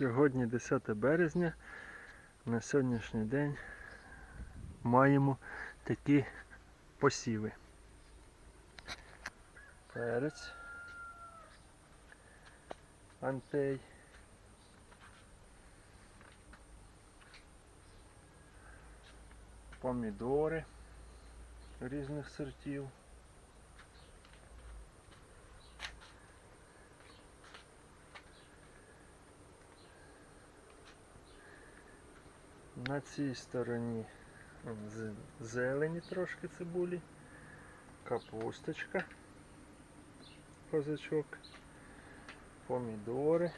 Сьогодні 10 березня. На сьогоднішній день маємо такі посіви. Перець. Антей. Помідори різних сортів. На цій стороні зелені трошки цибулі, капусточка, козачок, помідори,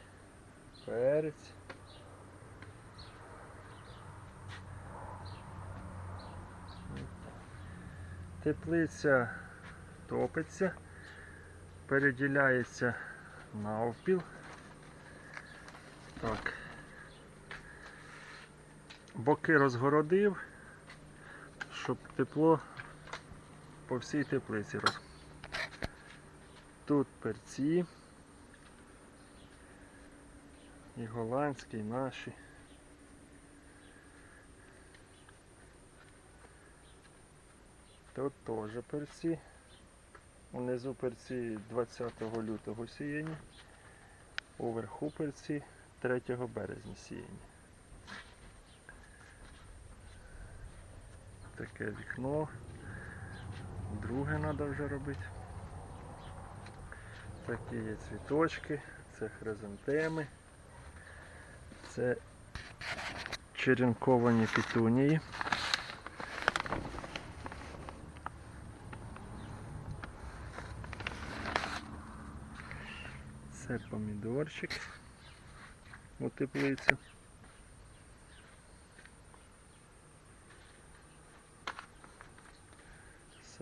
перець. Теплиця топиться, переділяється навпіл. Так. Боки розгородив, щоб тепло по всій теплиці роз. Тут перці. І голландські, і наші. Тут теж перці. Унизу перці 20 лютого сіяні. Уверху перці 3 березня сіяні. Таке вікно. Друге треба вже робити. Такі є цвіточки, це хризантеми, це черенковані петунії. Це помідорчик у теплицю.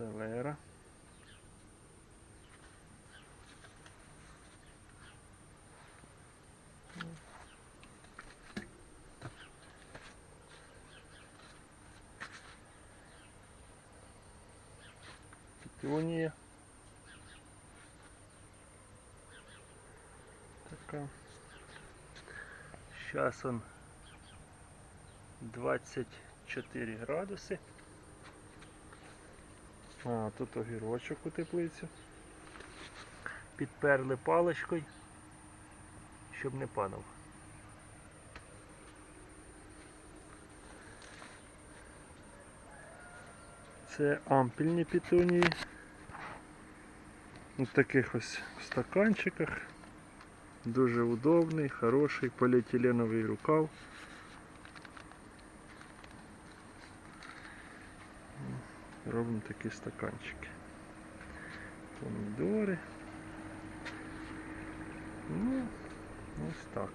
Селера. Петунія. Така. Сейчас он 24 градуси. А, тут огірочок у теплицю. Підперли паличкою, щоб не падав. Це ампільні петунії. У таких ось стаканчиках. Дуже удобний, хороший поліетиленовий рукав. Робимо такі стаканчики. Помідори. Ну, ось так.